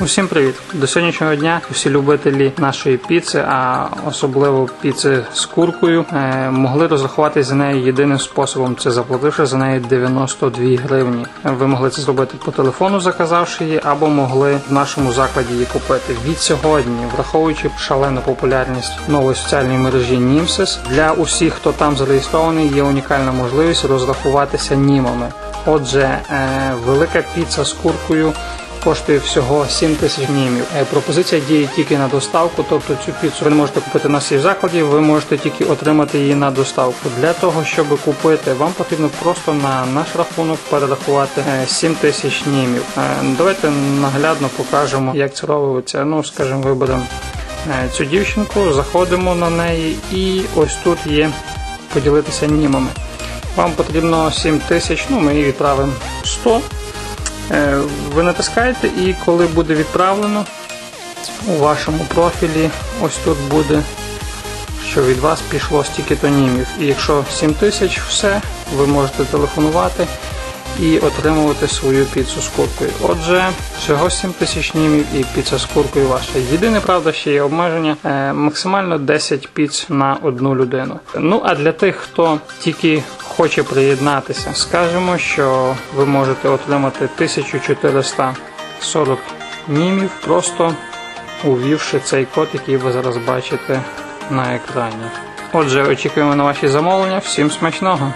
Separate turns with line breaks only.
Усім привіт! До сьогоднішнього дня всі любителі нашої піци, а особливо піци з куркою, е, могли розрахуватись за нею єдиним способом це заплативши за неї 92 гривні. Ви могли це зробити по телефону, заказавши її, або могли в нашому закладі її купити. Від сьогодні, враховуючи шалену популярність нової соціальної мережі Німсес, для усіх, хто там зареєстрований, є унікальна можливість розрахуватися німами. Отже, е, велика піца з куркою коштує всього 7 тисяч німів. Е, Пропозиція діє тільки на доставку, тобто цю піцу ви не можете купити на всіх закладі, ви можете тільки отримати її на доставку. Для того, щоб купити, вам потрібно просто на наш рахунок перерахувати е, 7 тисяч німів. Е, Давайте наглядно покажемо, як це робиться. Ну, скажімо, виберемо е, цю дівчинку, заходимо на неї, і ось тут є поділитися німами. Вам потрібно 7 тисяч, ну ми її відправимо 100. Е, Ви натискаєте і коли буде відправлено у вашому профілі, ось тут буде, що від вас пішло стільки тонімів. І якщо 7 тисяч, все, ви можете телефонувати і отримувати свою піцу з куркою. Отже, всього 7 тисяч німів і піца з куркою ваша. Єдине, правда, ще є обмеження е, максимально 10 піц на одну людину. Ну а для тих, хто тільки хоче приєднатися, скажемо, що ви можете отримати 1440 німів, просто увівши цей код, який ви зараз бачите на екрані. Отже, очікуємо на ваші замовлення. Всім смачного!